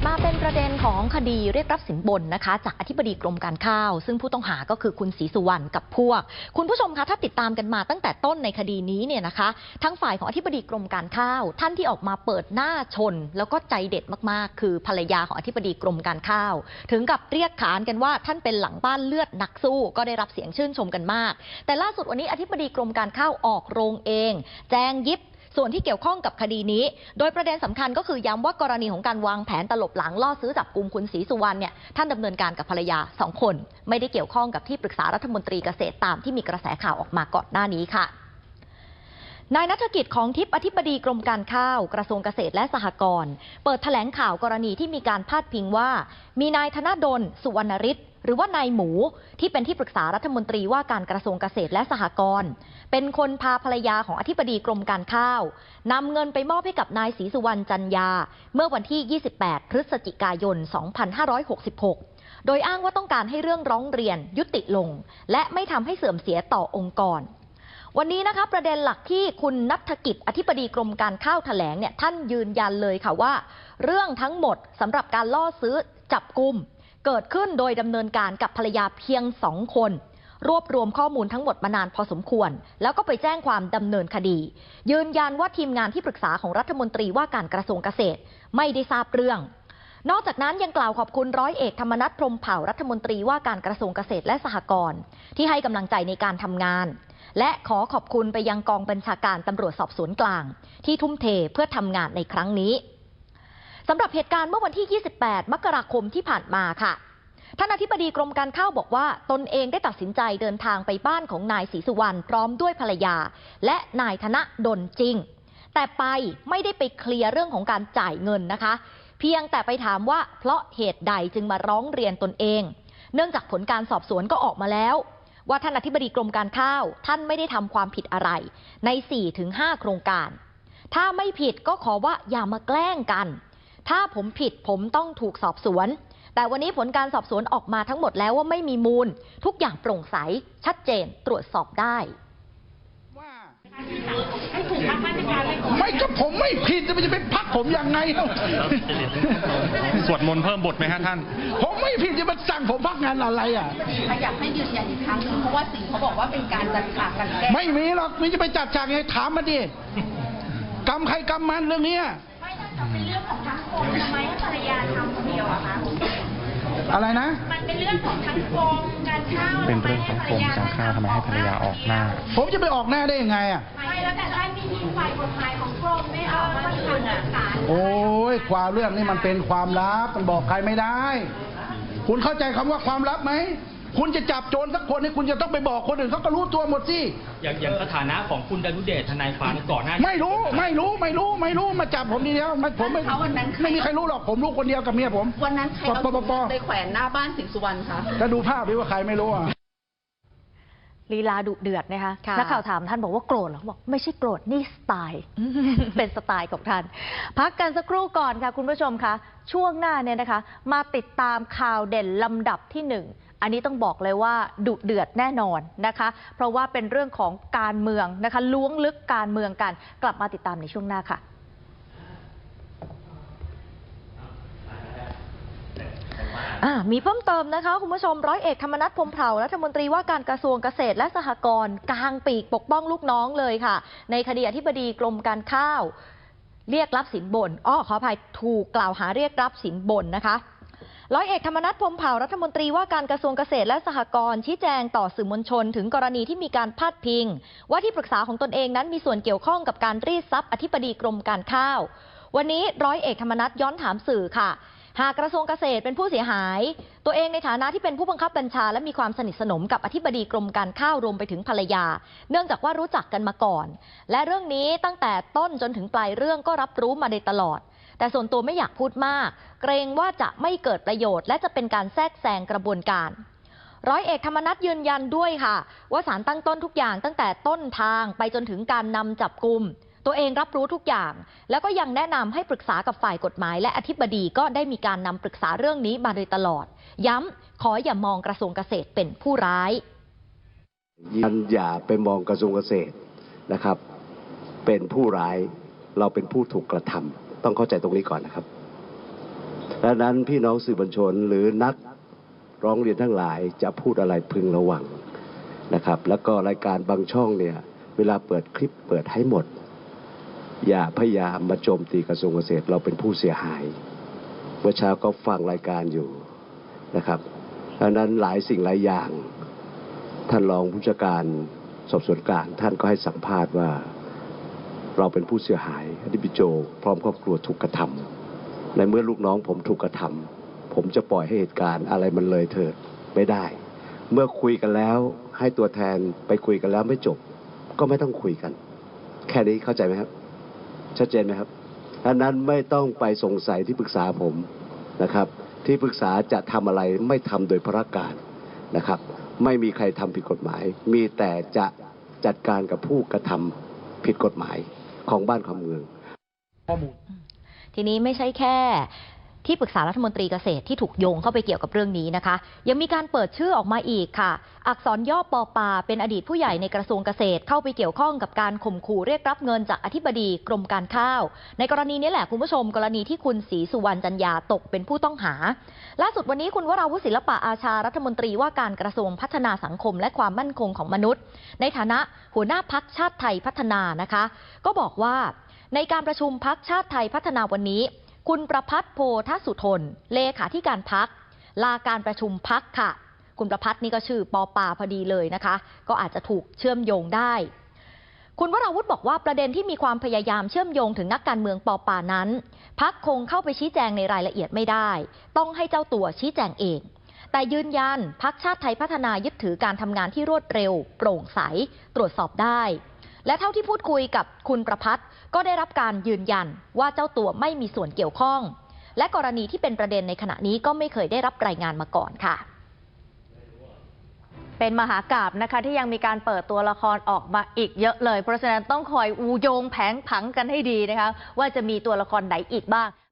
ดมาเป็นประเด็นของคดีเรียกรับสินบนนะคะ จากอธิบดีกรมการข้าว ซึ่งผู้ต้องหาก็คือคุณศรีสุวรรณกับพวก คุณผู้ชมคะถ้าติดตามกันมาตั้งแต่ต้นในคดีนี้เนี่ยนะคะทั้งฝ่ายของอธิบดีกรมการข้าว ท่านที่ออกมาเปิดหน้าชน แล้วก็ใจเด็ดมากๆ คือภรรยาของอธิบดีกรมการข้าว ถึงกับเรียกขานกันว่าท่านเป็นหลังบ้านเลือดนักสู้ ก็ได้รับเสียงชื่นชมกันมาก แต่ล่าสุดวันนี้อธิบดีกรมการข้าวออกโรงเอง แจงยิบ ส่วนที่เกี่ยวข้องกับคดีนี้ โดยประเด็นสำคัญก็คือย้ำว่ากรณีของการวางแผนตลบหลังล่อซื้อจับกลุ่มคุณศรีสุวรรณเนี่ยท่านดำเนินการกับภรรยาสองคน ไม่ได้เกี่ยวข้องกับที่ปรึกษารัฐมนตรีเกษตรตามที่มีกระแสข่าวออกมาก่อนหน้านี้ค่ะนายนัฐกิจของทิพย์อธิบดีกรมการข้าว กระทรวงเกษตรและสหกรณ์เปิดแถลงข่าวกรณีที่มีการพาดพิงว่า มีนายธนดลสุวรรณริศ หรือว่านายหมูที่เป็นที่ปรึกษารัฐมนตรีว่าการกระทรวงเกษตรและสหกรณ์เป็นคนพาภรรยาของอธิบดีกรมการข้าวนำเงินไปมอบให้กับนายศรีสุวรรณจันยา เมื่อวันที่ 28 พฤศจิกายน 2566 โดยอ้างว่าต้องการให้เรื่องร้องเรียนยุติลง และไม่ทำให้เสื่อมเสียต่อองค์กรวันนี้นะคะประเด็นหลักที่คุณนัฐกิจอธิบดีกรมการข้าวแถลงเนี่ยท่านยืนยันเลยค่ะว่า เรื่องทั้งหมดสำหรับการล่อซื้อจับกลุ่ม เกิดขึ้นโดยดำเนินการกับภรรยาเพียงสองคน รวบรวมข้อมูลทั้งหมดมานานพอสมควร แล้วก็ไปแจ้งความดำเนินคดี ยืนยันว่าทีมงานที่ปรึกษาของรัฐมนตรีว่าการกระทรวงเกษตรไม่ได้ทราบเรื่องนอกจากนั้นยังกล่าวขอบคุณร้อยเอกธรรมนัฐพรมเผ่ารัฐมนตรีว่าการกระทรวงเกษตรและสหกรณ์ที่ให้กำลังใจในการทำงาน และขอขอบคุณไปยังกองบัญชาการตำรวจสอบสวนกลาง ที่ทุ่มเทเพื่อทำงานในครั้งนี้ สำหรับเหตุการณ์เมื่อวันที่ 28 มกราคมที่ผ่านมาค่ะ ท่านอธิบดีกรมการข้าวบอกว่า ตนเองได้ตัดสินใจเดินทางไปบ้านของนายศรีสุวรรณพร้อมด้วยภรรยา และนายธนดลจริง แต่ไปไม่ได้ไปเคลียร์เรื่องของการจ่ายเงินนะคะ เพียงแต่ไปถามว่าเพราะเหตุใดจึงมาร้องเรียนตนเอง เนื่องจากผลการสอบสวนก็ออกมาแล้ว ว่าท่านอธิบดีกรมการข้าว ท่านไม่ได้ทำความผิดอะไร ใน 4-5 โครงการ ถ้าไม่ผิดก็ขอว่าอย่ามาแกล้งกัน ถ้าผมผิดผมต้องถูกสอบสวน แต่วันนี้ผลการสอบสวนออกมาทั้งหมดแล้วว่าไม่มีมูล ทุกอย่างโปร่งใส ชัดเจนตรวจสอบได้ว่าไม่ก็ผมไม่ผิดจะมันจะเป็นพักผมยังไงเล่าสวดมนต์เพิ่มบทไหมฮะท่าน ผมไม่ผิดจะมาสั่งผมพักงานอะไรอะอยากให้ยืนยันอีกครั้งหนึงเพราะว่าสิ่งเขาบอกว่าเป็นการจัดฉากกันแกล้งไม่มีหรอกนี่จะไปจัดฉากไงถามมาดิกรรมใครกรรมมันเรื่องเนี้ยไม่ถ้าจะเป็นเรื่องของทั้ง กรมทำไมให้ภรรยาทำคนเดียวอะคะ อะไรนะ มันเป็นเรื่องของทั้งกรมการข้าวเป็นเรื่องของกรมการข้าวทำไมให้ภรรยาออกหน้า ผมจะไปออกหน้าได้ยังไงอะ ไม่แล้วแต่ท่านมีทีมฝ่ายกฎหมายของกรมไม่ออกมาทำเอกสารโอ้ยความเรื่องนี้มันเป็นความลับมันบอกใครไม่ได้ คุณเข้าใจคำว่าความลับไหม คุณจะจับโจรสักคนนี่คุณจะต้องไปบอกคนอื่นเขาก็รู้ตัวหมดสิ อย่างอย่างสถานะของคุณดารุเดชทนายความก่อนหน้านี้ไม่รู้ไม่รู้ไม่รู้ไม่รู้มาจับผมทีเดียวไม่ผมไม่เขาวันนั้นใคร ไม่มีใครรู้หรอกผมรู้คนเดียวกับเมียผมวันนั้นใครเอาปปปไปแขวนหน้าบ้านสิงห์สุวรรณคะก็ดูภาพดิว่าใครไม่รู้อะ ลีลาดุเดือดนะคะค่ะ นักข่าวถามท่านบอกว่าโกรธเหรอบอกไม่ใช่โกรธนี่สไตล์ เป็นสไตล์ของท่าน พักกันสักครู่ก่อนค่ะ คุณผู้ชมคะช่วงหน้าเนี่ยนะคะ มาติดตามข่าวเด่นลำดับที่หนึ่ง อันนี้ต้องบอกเลยว่าดุเดือดแน่นอนนะคะ เพราะว่าเป็นเรื่องของการเมืองนะคะล้วงลึกการเมืองกันกลับมาติดตามในช่วงหน้าค่ะมีเพิ่มเติมนะคะ คุณผู้ชมร้อยเอกธรรมนัฐพมเผ่ารัฐมนตรีว่าการกระทรวงเกษตรและสหกรณ์กลางปีกปกป้องลูกน้องเลยค่ะ ในคดีอธิบดีกรมการข้าว เรียกรับสินบนอ้อขออภัยถูกกล่าวหาเรียกรับสินบนนะคะ ร้อยเอกธรรมนัฐพรมเผ่ารัฐมนตรีว่าการกระทรวงเกษตรและสหกรณ์ชี้แจงต่อสื่อมวลชน ถึงกรณีที่มีการพาดพิง ว่าที่ปรึกษาของตนเองนั้นมีส่วนเกี่ยวข้องกับการรีดทรัพย์อธิบดีกรมการข้าว วันนี้ร้อยเอกธรรมนัฐย้อนถามสื่อค่ะ หากกระทรวงเกษตรเป็นผู้เสียหาย ตัวเองในฐานะที่เป็นผู้บังคับบัญชา และมีความสนิทสนมกับอธิบดีกรมการข้าวรวมไปถึงภรรยา เนื่องจากว่ารู้จักกันมาก่อน และเรื่องนี้ตั้งแต่ต้นจนถึงปลายเรื่องก็รับรู้มาโดยตลอด แต่ส่วนตัวไม่อยากพูดมาก เกรงว่าจะไม่เกิดประโยชน์ และจะเป็นการแทรกแซงกระบวนการ ร้อยเอกธรรมนัฐยืนยันด้วยค่ะ ว่าสารตั้งต้นทุกอย่างตั้งแต่ต้นทางไปจนถึงการนำจับกลุ่มตัวเองรับรู้ทุกอย่าง แล้วก็ยังแนะนำให้ปรึกษากับฝ่ายกฎหมาย และอธิบดีก็ได้มีการนำปรึกษาเรื่องนี้มาโดยตลอด ย้ำขออย่ามองกระทรวงเกษตรเป็นผู้ร้ายยันอย่าไปมองกระทรวงเกษตรนะครับ เป็นผู้ร้ายเราเป็นผู้ถูกกระทำ ต้องเข้าใจตรงนี้ก่อนนะครับดังนั้นพี่น้องสื่อบัญชนหรือนักร้องเรียนทั้งหลายจะพูดอะไรพึงระวังนะครับ แล้วก็รายการบางช่องเนี่ย เวลาเปิดคลิปเปิดให้หมด อย่าพยายามมาโจมตีกระทรวงเกษตรเราเป็นผู้เสียหาย เมื่อเช้าก็ฟังรายการอยู่นะครับดังนั้นหลายสิ่งหลายอย่าง ท่านรองผู้จัดการสอบสวนกลางท่านก็ให้สัมภาษณ์ว่า เราเป็นผู้เสียหายอธิบิโจพร้อมครอบครัวถูกกระทำในเมื่อลูกน้องผมถูกกระทำผมจะปล่อยให้เหตุการณ์อะไรมันเลยเถิดไม่ได้ เมื่อคุยกันแล้วให้ตัวแทนไปคุยกันแล้วไม่จบ ก็ไม่ต้องคุยกัน แค่นี้เข้าใจไหมครับ ชัดเจนไหมครับดังนั้นไม่ต้องไปสงสัยที่ปรึกษาผมนะครับ ที่ปรึกษาจะทำอะไรไม่ทำโดยพระการนะครับ ไม่มีใครทำผิดกฎหมาย มีแต่จะจัดการกับผู้กระทำผิดกฎหมาย ของบ้านของเมืองทีนี้ไม่ใช่แค่ ที่ปรึกษารัฐมนตรีเกษตรที่ถูกโยงเข้าไปเกี่ยวกับเรื่องนี้นะคะ ยังมีการเปิดชื่อออกมาอีกค่ะ อักษรย่อปอปา เป็นอดีตผู้ใหญ่ในกระทรวงเกษตรเข้าไปเกี่ยวข้องกับการข่มขู่เรียกรับเงินจากอธิบดีกรมการข้าว ในกรณีนี้แหละคุณผู้ชม กรณีที่คุณศรีสุวรรณจันยาตกเป็นผู้ต้องหา ล่าสุดวันนี้คุณวราวุศิลปะอาชารัฐมนตรีว่าการกระทรวงพัฒนาสังคม และความมั่นคงของมนุษย์ ในฐานะหัวหน้าพักชาติไทยพัฒนานะคะ ก็บอกว่าในการประชุมพักชาติไทยพัฒนาวันนี้ คุณประพัฒน์โพธสุทนเลขาธิการพักลาการประชุมพักค่ะ คุณประพัฒน์นี่ก็ชื่อปอปาพอดีเลยนะคะ ก็อาจจะถูกเชื่อมโยงได้ คุณวราวุธบอกว่าประเด็นที่มีความพยายามเชื่อมโยงถึงนักการเมืองปอปานั้น พักคงเข้าไปชี้แจงในรายละเอียดไม่ได้ ต้องให้เจ้าตัวชี้แจงเอง แต่ยืนยันพักชาติไทยพัฒนายึดถือการทำงานที่รวดเร็ว โปร่งใส ตรวจสอบได้ และเท่าที่พูดคุยกับคุณประพัฒน์ก็ได้รับการยืนยันว่าเจ้าตัวไม่มีส่วนเกี่ยวข้อง และกรณีที่เป็นประเด็นในขณะนี้ก็ไม่เคยได้รับรายงานมาก่อนค่ะเป็นมหากราบนะคะที่ยังมีการเปิดตัวละครออกมาอีกเยอะเลย เพราะฉะนั้นต้องคอยอูโยงแผงผังกันให้ดีนะคะว่าจะมีตัวละครไหนอีกบ้าง